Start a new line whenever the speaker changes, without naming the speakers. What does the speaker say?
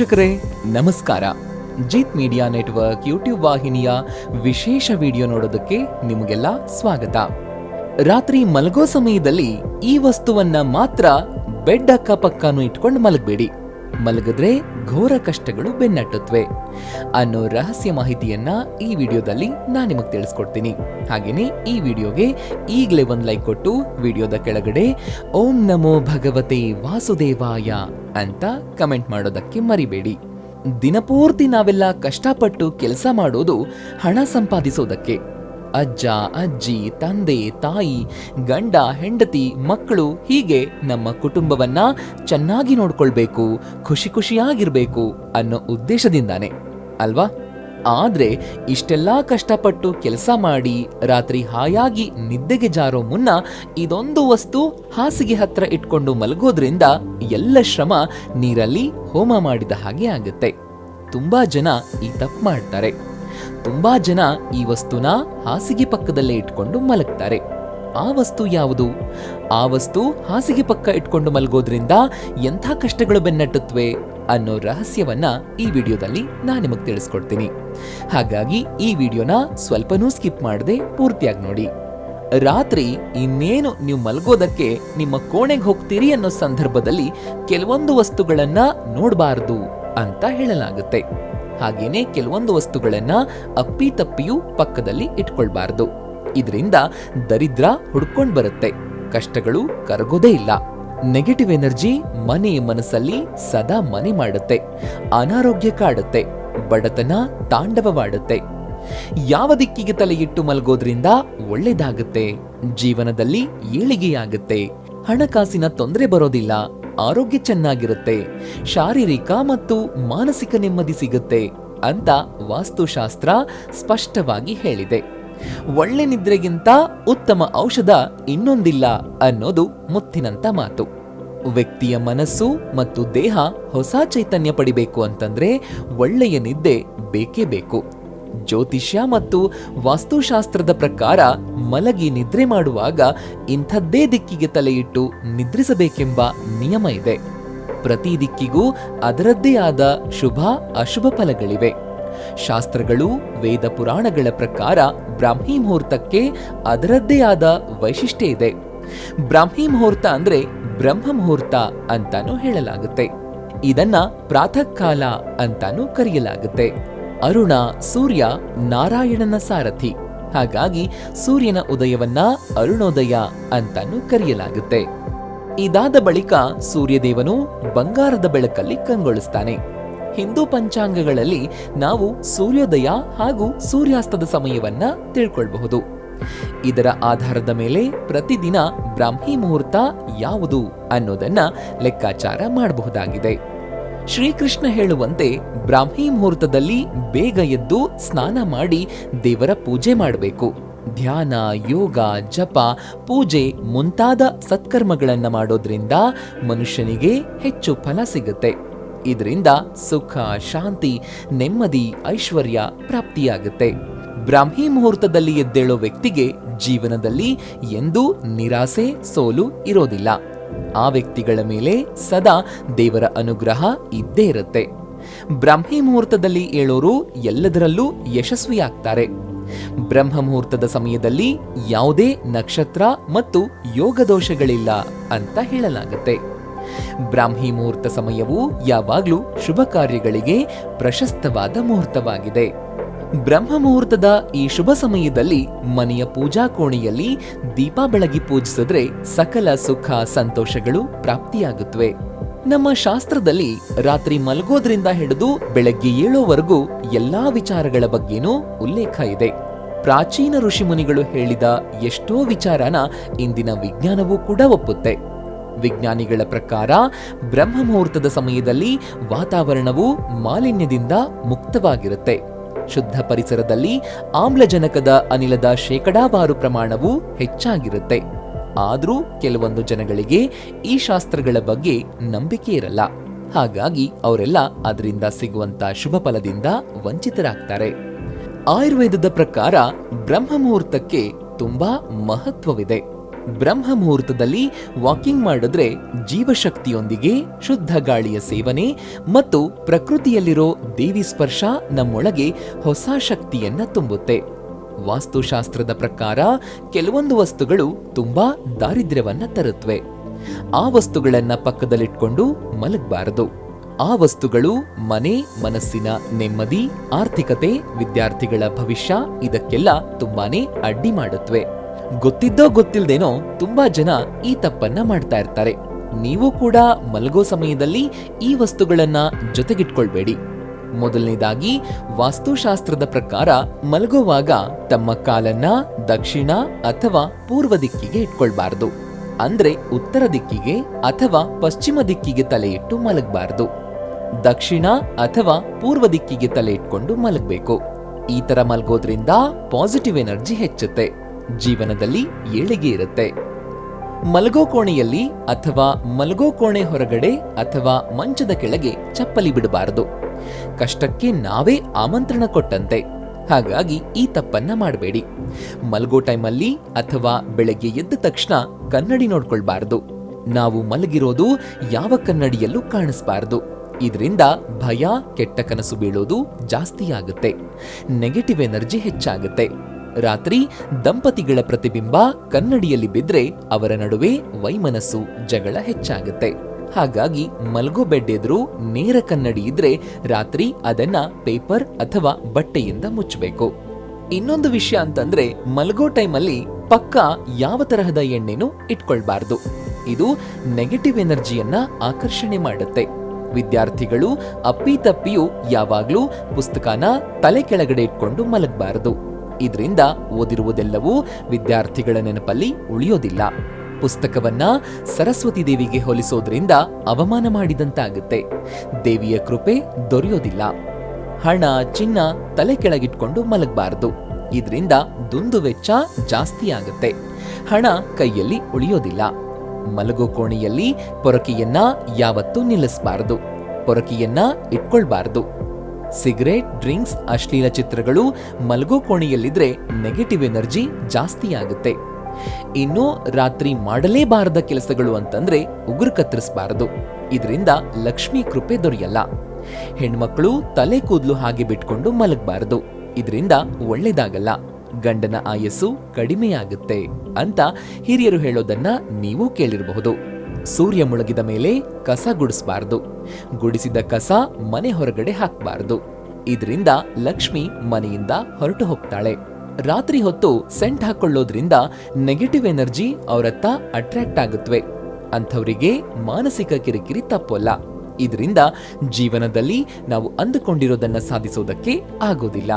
ವೀಕ್ಷಕರೇ, ನಮಸ್ಕಾರ. Jeet media network YouTube ವಾಹಿನಿಯ ವಿಶೇಷ ವಿಡಿಯೋ ನೋಡೋದಕ್ಕೆ ನಿಮಗೆಲ್ಲ ಸ್ವಾಗತ. ರಾತ್ರಿ ಮಲಗೋ ಸಮಯದಲ್ಲಿ ಈ ವಸ್ತುವನ್ನ ಮಾತ್ರ ಬೆಡ್ ಅಕ್ಕಪಕ್ಕನೂ ಇಟ್ಕೊಂಡು ಮಲಗಬೇಡಿ. ಮಲಗಿದ್ರೆ ಘೋರ ಕಷ್ಟಗಳು ಬೆನ್ನಟ್ಟುತ್ತವೆ ಅನ್ನೋ ರಹಸ್ಯ ಮಾಹಿತಿಯನ್ನ ಈ ವಿಡಿಯೋದಲ್ಲಿ ನಾನು ನಿಮಗೆ ತಿಳಿಸ್ಕೊಡ್ತೀನಿ. ಹಾಗೇನೆ ಈ ವಿಡಿಯೋಗೆ ಈಗಲೇ ಒಂದು ಲೈಕ್ ಕೊಟ್ಟು ವಿಡಿಯೋದ ಕೆಳಗಡೆ ಓಂ ನಮೋ ಭಗವತೆ ವಾಸುದೇವಾಯ ಅಂತ ಕಮೆಂಟ್ ಮಾಡೋದಕ್ಕೆ ಮರಿಬೇಡಿ. ದಿನಪೂರ್ತಿ ನಾವೆಲ್ಲ ಕಷ್ಟಪಟ್ಟು ಕೆಲಸ ಮಾಡೋದು ಹಣ ಸಂಪಾದಿಸೋದಕ್ಕೆ. ಅಜ್ಜ, ಅಜ್ಜಿ, ತಂದೆ, ತಾಯಿ, ಗಂಡ, ಹೆಂಡತಿ, ಮಕ್ಕಳು ಹೀಗೆ ನಮ್ಮ ಕುಟುಂಬವನ್ನ ಚೆನ್ನಾಗಿ ನೋಡ್ಕೊಳ್ಬೇಕು, ಖುಷಿ ಖುಷಿಯಾಗಿರ್ಬೇಕು ಅನ್ನೋ ಉದ್ದೇಶದಿಂದಾನೆ, ಅಲ್ವಾ? ಆದ್ರೆ ಇಷ್ಟೆಲ್ಲಾ ಕಷ್ಟಪಟ್ಟು ಕೆಲಸ ಮಾಡಿ ರಾತ್ರಿ ಹಾಯಾಗಿ ನಿದ್ದೆಗೆ ಜಾರೋ ಮುನ್ನ ಇದೊಂದು ವಸ್ತು ಹಾಸಿಗೆ ಹತ್ರ ಇಟ್ಕೊಂಡು ಮಲಗೋದ್ರಿಂದ ಎಲ್ಲ ಶ್ರಮ ನೀರಲ್ಲಿ ಹೋಮ ಮಾಡಿದ ಹಾಗೆ ಆಗುತ್ತೆ. ತುಂಬಾ ಜನ ಈ ತಪ್ಪು ಮಾಡ್ತಾರೆ. ತುಂಬಾ ಜನ ಈ ವಸ್ತುನ ಹಾಸಿಗೆ ಪಕ್ಕದಲ್ಲೇ ಇಟ್ಕೊಂಡು ಮಲಗ್ತಾರೆ. ಆ ವಸ್ತು ಯಾವುದು? ಆ ವಸ್ತು ಹಾಸಿಗೆ ಪಕ್ಕ ಇಟ್ಕೊಂಡು ಮಲಗೋದ್ರಿಂದ ಎಂಥ ಕಷ್ಟಗಳು ಬೆನ್ನಟ್ಟುತ್ತವೆ ಅನ್ನೋ ರಹಸ್ಯವನ್ನ ಈ ವಿಡಿಯೋದಲ್ಲಿ ನಾನು ನಿಮಗೆ ತಿಳಿಸ್ಕೊಡ್ತೀನಿ. ಹಾಗಾಗಿ ಈ ವಿಡಿಯೋನ ಸ್ವಲ್ಪನೂ ಸ್ಕಿಪ್ ಮಾಡದೆ ಪೂರ್ತಿಯಾಗಿ ನೋಡಿ. ರಾತ್ರಿ ಇನ್ನೇನು ನೀವು ಮಲಗೋದಕ್ಕೆ ನಿಮ್ಮ ಕೋಣೆಗೆ ಹೋಗ್ತೀರಿ ಅನ್ನೋ ಸಂದರ್ಭದಲ್ಲಿ ಕೆಲವೊಂದು ವಸ್ತುಗಳನ್ನ ನೋಡಬಾರದು ಅಂತ ಹೇಳಲಾಗುತ್ತೆ. ಹಾಗೇನೆ ಕೆಲವೊಂದು ವಸ್ತುಗಳನ್ನ ಅಪ್ಪಿ ತಪ್ಪಿಯೂ ಪಕ್ಕದಲ್ಲಿ ಇಟ್ಕೊಳ್ಬಾರ್ದು. ಇದರಿಂದ ದರಿದ್ರ ಹುಡ್ಕೊಂಡ್ ಬರುತ್ತೆ. ಕಷ್ಟಗಳು ಕರಗೋದೇ ಇಲ್ಲ. ನೆಗೆಟಿವ್ ಎನರ್ಜಿ ಮನೆ ಮನಸ್ಸಲ್ಲಿ ಸದಾ ಮನೆ ಮಾಡುತ್ತೆ. ಅನಾರೋಗ್ಯ ಕಾಡುತ್ತೆ. ಬಡತನ ತಾಂಡವವಾಡುತ್ತೆ. ಯಾವ ದಿಕ್ಕಿಗೆ ತಲೆಯಿಟ್ಟು ಮಲಗೋದ್ರಿಂದ ಒಳ್ಳೇದಾಗುತ್ತೆ. ಜೀವನದಲ್ಲಿ ಏಳಿಗೆಯಾಗುತ್ತೆ. ಹಣಕಾಸಿನ ತೊಂದರೆ ಬರೋದಿಲ್ಲ. ಆರೋಗ್ಯ ಚೆನ್ನಾಗಿರುತ್ತೆ, ಶಾರೀರಿಕ ಮತ್ತು ಮಾನಸಿಕ ನೆಮ್ಮದಿ ಸಿಗುತ್ತೆ ಅಂತ ವಾಸ್ತುಶಾಸ್ತ್ರ ಸ್ಪಷ್ಟವಾಗಿ ಹೇಳಿದೆ. ಒಳ್ಳೆ ನಿದ್ರೆಗಿಂತ ಉತ್ತಮ ಔಷಧ ಇನ್ನೊಂದಿಲ್ಲ ಅನ್ನೋದು ಮುತ್ತಿನಂತ ಮಾತು. ವ್ಯಕ್ತಿಯ ಮನಸ್ಸು ಮತ್ತು ದೇಹ ಹೊಸ ಚೈತನ್ಯ ಪಡಿಬೇಕು ಅಂತಂದ್ರೆ ಒಳ್ಳೆಯ ನಿದ್ದೆ ಬೇಕೇ ಬೇಕು. ಜ್ಯೋತಿಷ್ಯ ಮತ್ತು ವಾಸ್ತುಶಾಸ್ತ್ರದ ಪ್ರಕಾರ ಮಲಗಿ ನಿದ್ರೆ ಮಾಡುವಾಗ ಇಂಥದ್ದೇ ದಿಕ್ಕಿಗೆ ತಲೆಯಿಟ್ಟು ನಿದ್ರಿಸಬೇಕೆಂಬ ನಿಯಮ ಇದೆ. ಪ್ರತಿ ದಿಕ್ಕಿಗೂ ಅದರದ್ದೇ ಆದ ಶುಭ, ಅಶುಭ ಫಲಗಳಿವೆ. ಶಾಸ್ತ್ರಗಳು, ವೇದ ಪುರಾಣಗಳ ಪ್ರಕಾರ ಬ್ರಾಹ್ಮಿ ಮುಹೂರ್ತಕ್ಕೆ ಅದರದ್ದೇ ಆದ ವೈಶಿಷ್ಟ್ಯ ಇದೆ. ಬ್ರಾಹ್ಮಿ ಮುಹೂರ್ತ ಅಂದ್ರೆ ಬ್ರಹ್ಮ ಮುಹೂರ್ತ ಅಂತಾನೂ ಹೇಳಲಾಗುತ್ತೆ. ಇದನ್ನ ಪ್ರಾತಃ ಕಾಲ ಅಂತಾನೂ ಕರೆಯಲಾಗುತ್ತೆ. ಅರುಣ, ಸೂರ್ಯ, ನಾರಾಯಣನ ಸಾರಥಿ. ಹಾಗಾಗಿ ಸೂರ್ಯನ ಉದಯವನ್ನ ಅರುಣೋದಯ ಅಂತಾನು ಕರೆಯಲಾಗುತ್ತೆ. ಇದಾದ ಬಳಿಕ ಸೂರ್ಯದೇವನು ಬಂಗಾರದ ಬೆಳಕಲ್ಲಿ ಕಂಗೊಳಿಸ್ತಾನೆ. ಹಿಂದೂ ಪಂಚಾಂಗಗಳಲ್ಲಿ ನಾವು ಸೂರ್ಯೋದಯ ಹಾಗೂ ಸೂರ್ಯಾಸ್ತದ ಸಮಯವನ್ನ ತಿಳ್ಕೊಳ್ಬಹುದು. ಇದರ ಆಧಾರದ ಮೇಲೆ ಪ್ರತಿದಿನ ಬ್ರಾಹ್ಮಿ ಮುಹೂರ್ತ ಯಾವುದು ಅನ್ನೋದನ್ನ ಲೆಕ್ಕಾಚಾರ ಮಾಡಬಹುದಾಗಿದೆ. ಶ್ರೀಕೃಷ್ಣ ಹೇಳುವಂತೆ ಬ್ರಾಹ್ಮೀ ಮುಹೂರ್ತದಲ್ಲಿ ಬೇಗ ಎದ್ದು ಸ್ನಾನ ಮಾಡಿ ದೇವರ ಪೂಜೆ ಮಾಡಬೇಕು. ಧ್ಯಾನ, ಯೋಗ, ಜಪ, ಪೂಜೆ ಮುಂತಾದ ಸತ್ಕರ್ಮಗಳನ್ನು ಮಾಡೋದ್ರಿಂದ ಮನುಷ್ಯನಿಗೆ ಹೆಚ್ಚು ಫಲ ಸಿಗುತ್ತೆ. ಇದರಿಂದ ಸುಖ, ಶಾಂತಿ, ನೆಮ್ಮದಿ, ಐಶ್ವರ್ಯ ಪ್ರಾಪ್ತಿಯಾಗುತ್ತೆ. ಬ್ರಾಹ್ಮೀ ಮುಹೂರ್ತದಲ್ಲಿ ಎದ್ದೇಳೋ ವ್ಯಕ್ತಿಗೆ ಜೀವನದಲ್ಲಿ ಎಂದೂ ನಿರಾಸೆ, ಸೋಲು ಇರೋದಿಲ್ಲ. ಆ ವ್ಯಕ್ತಿಗಳ ಮೇಲೆ ಸದಾ ದೇವರ ಅನುಗ್ರಹ ಇದ್ದೇ ಇರುತ್ತೆ. ಬ್ರಾಹ್ಮಿ ಮುಹೂರ್ತದಲ್ಲಿ ಏಳೋರು ಎಲ್ಲದರಲ್ಲೂ ಯಶಸ್ವಿಯಾಗ್ತಾರೆ. ಬ್ರಹ್ಮ ಮುಹೂರ್ತದ ಸಮಯದಲ್ಲಿ ಯಾವುದೇ ನಕ್ಷತ್ರ ಮತ್ತು ಯೋಗ ದೋಷಗಳಿಲ್ಲ ಅಂತ ಹೇಳಲಾಗುತ್ತೆ. ಬ್ರಾಹ್ಮಿ ಮುಹೂರ್ತ ಸಮಯವು ಯಾವಾಗಲೂ ಶುಭ ಕಾರ್ಯಗಳಿಗೆ ಪ್ರಶಸ್ತವಾದ ಮುಹೂರ್ತವಾಗಿದೆ. ಬ್ರಹ್ಮ ಮುಹೂರ್ತದ ಈ ಶುಭ ಸಮಯದಲ್ಲಿ ಮನೆಯ ಪೂಜಾ ಕೋಣೆಯಲ್ಲಿ ದೀಪ ಬೆಳಗಿ ಪೂಜಿಸಿದ್ರೆ ಸಕಲ ಸುಖ ಸಂತೋಷಗಳು ಪ್ರಾಪ್ತಿಯಾಗುತ್ತವೆ. ನಮ್ಮ ಶಾಸ್ತ್ರದಲ್ಲಿ ರಾತ್ರಿ ಮಲಗೋದ್ರಿಂದ ಹಿಡಿದು ಬೆಳಗ್ಗೆ ಏಳೋವರೆಗೂ ಎಲ್ಲಾ ವಿಚಾರಗಳ ಬಗ್ಗೆನೂ ಉಲ್ಲೇಖ ಇದೆ. ಪ್ರಾಚೀನ ಋಷಿಮುನಿಗಳು ಹೇಳಿದ ಎಷ್ಟೋ ವಿಚಾರನ ಇಂದಿನ ವಿಜ್ಞಾನವೂ ಕೂಡ ಒಪ್ಪುತ್ತೆ. ವಿಜ್ಞಾನಿಗಳ ಪ್ರಕಾರ ಬ್ರಹ್ಮ ಮುಹೂರ್ತದ ಸಮಯದಲ್ಲಿ ವಾತಾವರಣವು ಮಾಲಿನ್ಯದಿಂದ ಮುಕ್ತವಾಗಿರುತ್ತೆ. ಶುದ್ಧ ಪರಿಸರದಲ್ಲಿ ಆಮ್ಲಜನಕದ ಅನಿಲದ ಶೇಕಡಾವಾರು ಪ್ರಮಾಣವು ಹೆಚ್ಚಾಗಿರುತ್ತೆ. ಆದರೂ ಕೆಲವೊಂದು ಜನಗಳಿಗೆ ಈ ಶಾಸ್ತ್ರಗಳ ಬಗ್ಗೆ ನಂಬಿಕೆ ಇರಲ್ಲ. ಹಾಗಾಗಿ ಅವರೆಲ್ಲ ಅದರಿಂದ ಸಿಗುವಂತ ಶುಭ ಫಲದಿಂದ ವಂಚಿತರಾಗ್ತಾರೆ. ಆಯುರ್ವೇದದ ಪ್ರಕಾರ ಬ್ರಹ್ಮ ಮುಹೂರ್ತಕ್ಕೆ ತುಂಬಾ ಮಹತ್ವವಿದೆ. ಬ್ರಹ್ಮ ಮುಹೂರ್ತದಲ್ಲಿ ವಾಕಿಂಗ್ ಮಾಡಿದ್ರೆ ಜೀವಶಕ್ತಿಯೊಂದಿಗೆ ಶುದ್ಧ ಗಾಳಿಯ ಸೇವನೆ ಮತ್ತು ಪ್ರಕೃತಿಯಲ್ಲಿರೋ ದೇವಿ ಸ್ಪರ್ಶ ನಮ್ಮೊಳಗೆ ಹೊಸ ಶಕ್ತಿಯನ್ನ ತುಂಬುತ್ತೆ. ವಾಸ್ತುಶಾಸ್ತ್ರದ ಪ್ರಕಾರ ಕೆಲವೊಂದು ವಸ್ತುಗಳು ತುಂಬಾ ದಾರಿದ್ರ್ಯವನ್ನ ತರುತ್ತವೆ ಆ ವಸ್ತುಗಳನ್ನ ಪಕ್ಕದಲ್ಲಿಟ್ಕೊಂಡು ಮಲಗಬಾರದು. ಆ ವಸ್ತುಗಳು ಮನೆ, ಮನಸ್ಸಿನ ನೆಮ್ಮದಿ, ಆರ್ಥಿಕತೆ, ವಿದ್ಯಾರ್ಥಿಗಳ ಭವಿಷ್ಯ ಇದಕ್ಕೆಲ್ಲ ತುಂಬಾನೇ ಅಡ್ಡಿ ಮಾಡುತ್ತವೆ ಗೊತ್ತಿದ್ದೋ ಗೊತ್ತಿಲ್ದೇನೋ ತುಂಬಾ ಜನ ಈ ತಪ್ಪನ್ನ ಮಾಡ್ತಾ ಇರ್ತಾರೆ. ನೀವು ಕೂಡ ಮಲಗೋ ಸಮಯದಲ್ಲಿ ಈ ವಸ್ತುಗಳನ್ನ ಜೊತೆಗಿಟ್ಕೊಳ್ಬೇಡಿ. ಮೊದಲನೇದಾಗಿ, ವಾಸ್ತುಶಾಸ್ತ್ರದ ಪ್ರಕಾರ ಮಲಗುವಾಗ ತಮ್ಮ ಕಾಲನ್ನ ದಕ್ಷಿಣ ಅಥವಾ ಪೂರ್ವ ದಿಕ್ಕಿಗೆ ಇಟ್ಕೊಳ್ಬಾರ್ದು. ಅಂದ್ರೆ ಉತ್ತರ ದಿಕ್ಕಿಗೆ ಅಥವಾ ಪಶ್ಚಿಮ ದಿಕ್ಕಿಗೆ ತಲೆ ಇಟ್ಟು ಮಲಗಬಾರದು. ದಕ್ಷಿಣ ಅಥವಾ ಪೂರ್ವ ದಿಕ್ಕಿಗೆ ತಲೆ ಇಟ್ಕೊಂಡು ಮಲಗಬೇಕು. ಈ ತರ ಮಲಗೋದ್ರಿಂದ ಪಾಸಿಟಿವ್ ಎನರ್ಜಿ ಹೆಚ್ಚುತ್ತೆ. ಜೀವನದಲ್ಲಿ ಏಳಿಗೆ ಇರುತ್ತೆ. ಮಲಗೋ ಕೋಣೆಯಲ್ಲಿ ಅಥವಾ ಮಲಗೋ ಕೋಣೆ ಹೊರಗಡೆ ಅಥವಾ ಮಂಚದ ಕೆಳಗೆ ಚಪ್ಪಲಿ ಬಿಡಬಾರದು. ಕಷ್ಟಕ್ಕೆ ನಾವೇ ಆಮಂತ್ರಣ ಕೊಟ್ಟಂತೆ. ಹಾಗಾಗಿ ಈ ತಪ್ಪನ್ನ ಮಾಡಬೇಡಿ. ಮಲಗೋ ಟೈಮಲ್ಲಿ ಅಥವಾ ಬೆಳಗ್ಗೆ ಎದ್ದ ತಕ್ಷಣ ಕನ್ನಡಿ ನೋಡ್ಕೊಳ್ಬಾರ್ದು. ನಾವು ಮಲಗಿರೋದು ಯಾವ ಕನ್ನಡಿಯಲ್ಲೂ ಕಾಣಿಸ್ಬಾರ್ದು. ಇದರಿಂದ ಭಯ, ಕೆಟ್ಟ ಕನಸು ಬೀಳೋದು ಜಾಸ್ತಿಯಾಗುತ್ತೆ ನೆಗೆಟಿವ್ ಎನರ್ಜಿ ಹೆಚ್ಚಾಗುತ್ತೆ. ರಾತ್ರಿ ದಂಪತಿಗಳ ಪ್ರತಿಬಿಂಬ ಕನ್ನಡಿಯಲ್ಲಿ ಬಿದ್ರೆ ಅವರ ನಡುವೆ ವೈಮನಸ್ಸು ಜಗಳ ಹೆಚ್ಚಾಗುತ್ತೆ. ಹಾಗಾಗಿ ಮಲ್ಗೋ ಬೆಡ್ ಎದುರು ನೇರ ಕನ್ನಡಿ ಇದ್ರೆ ರಾತ್ರಿ ಅದನ್ನ ಪೇಪರ್ ಅಥವಾ ಬಟ್ಟೆಯಿಂದ ಮುಚ್ಚಬೇಕು. ಇನ್ನೊಂದು ವಿಷಯ ಅಂತಂದ್ರೆ ಮಲ್ಗೋ ಟೈಮಲ್ಲಿ ಪಕ್ಕ ಯಾವ ತರಹದ ಎಣ್ಣೆನೂ ಇಟ್ಕೊಳ್ಬಾರ್ದು. ಇದು ನೆಗೆಟಿವ್ ಎನರ್ಜಿಯನ್ನ ಆಕರ್ಷಣೆ ಮಾಡುತ್ತೆ. ವಿದ್ಯಾರ್ಥಿಗಳು ಅಪ್ಪಿತಪ್ಪಿಯು ಯಾವಾಗ್ಲೂ ಪುಸ್ತಕನ ತಲೆ ಕೆಳಗಡೆ ಇಟ್ಕೊಂಡು ಮಲಗಬಾರದು. ಇದರಿಂದ ಓದಿರುವುದೆಲ್ಲವೂ ವಿದ್ಯಾರ್ಥಿಗಳ ನೆನಪಲ್ಲಿ ಉಳಿಯೋದಿಲ್ಲ. ಪುಸ್ತಕವನ್ನ ಸರಸ್ವತಿ ದೇವಿಗೆ ಹೋಲಿಸೋದ್ರಿಂದ ಅವಮಾನ ಮಾಡಿದಂತಾಗುತ್ತೆ. ದೇವಿಯ ಕೃಪೆ ದೊರೆಯೋದಿಲ್ಲ. ಹಣ, ಚಿನ್ನ ತಲೆ ಕೆಳಗಿಟ್ಕೊಂಡು ಮಲಗಬಾರದು. ಇದರಿಂದ ದುಂದು ವೆಚ್ಚ ಜಾಸ್ತಿ ಆಗುತ್ತೆ ಹಣ ಕೈಯಲ್ಲಿ ಉಳಿಯೋದಿಲ್ಲ. ಮಲಗೋ ಕೋಣೆಯಲ್ಲಿ ಪೊರಕೆಯನ್ನ ಯಾವತ್ತೂ ನಿಲ್ಲಿಸಬಾರದು. ಪೊರಕೆಯನ್ನ ಇಟ್ಕೊಳ್ಬಾರದು. ಸಿಗರೇಟ್ ಡ್ರಿಂಕ್ಸ್ ಅಶ್ಲೀಲ ಚಿತ್ರಗಳು ಮಲಗೋ ಕೋಣೆಯಲ್ಲಿದ್ರೆ ನೆಗೆಟಿವ್ ಎನರ್ಜಿ ಜಾಸ್ತಿ ಆಗುತ್ತೆ ಇನ್ನು ರಾತ್ರಿ ಮಾಡಲೇಬಾರದ ಕೆಲಸಗಳು ಅಂತಂದ್ರೆ ಉಗುರು ಕತ್ತರಿಸಬಾರದು. ಇದರಿಂದ ಲಕ್ಷ್ಮಿ ಕೃಪೆ ದೊರೆಯಲ್ಲ. ಹೆಣ್ಮಕ್ಳು ತಲೆ ಕೂದಲು ಹಾಗೆ ಬಿಟ್ಕೊಂಡು ಮಲಗಬಾರದು. ಇದರಿಂದ ಒಳ್ಳೇದಾಗಲ್ಲ. ಗಂಡನ ಆಯಸ್ಸು ಕಡಿಮೆಯಾಗುತ್ತೆ ಅಂತ ಹಿರಿಯರು ಹೇಳೋದನ್ನ ನೀವು ಕೇಳಿರಬಹುದು. ಸೂರ್ಯ ಮುಳುಗಿದ ಮೇಲೆ ಕಸ ಗುಡಿಸಬಾರದು. ಗುಡಿಸಿದ ಕಸ ಮನೆ ಹೊರಗಡೆ ಹಾಕಬಾರದು. ಇದರಿಂದ ಲಕ್ಷ್ಮಿ ಮನೆಯಿಂದ ಹೊರಟು ಹೋಗ್ತಾಳೆ. ರಾತ್ರಿ ಹೊತ್ತು ಸೆಂಟ್ ಹಾಕೊಳ್ಳೋದ್ರಿಂದ ನೆಗೆಟಿವ್ ಎನರ್ಜಿ ಅವರತ್ತ ಅಟ್ರಾಕ್ಟ್ ಆಗುತ್ತವೆ ಅಂಥವರಿಗೆ ಮಾನಸಿಕ ಕಿರಿಕಿರಿ ತಪ್ಪಲ್ಲ. ಇದರಿಂದ ಜೀವನದಲ್ಲಿ ನಾವು ಅಂದುಕೊಂಡಿರೋದನ್ನ ಸಾಧಿಸೋದಕ್ಕೆ ಆಗೋದಿಲ್ಲ.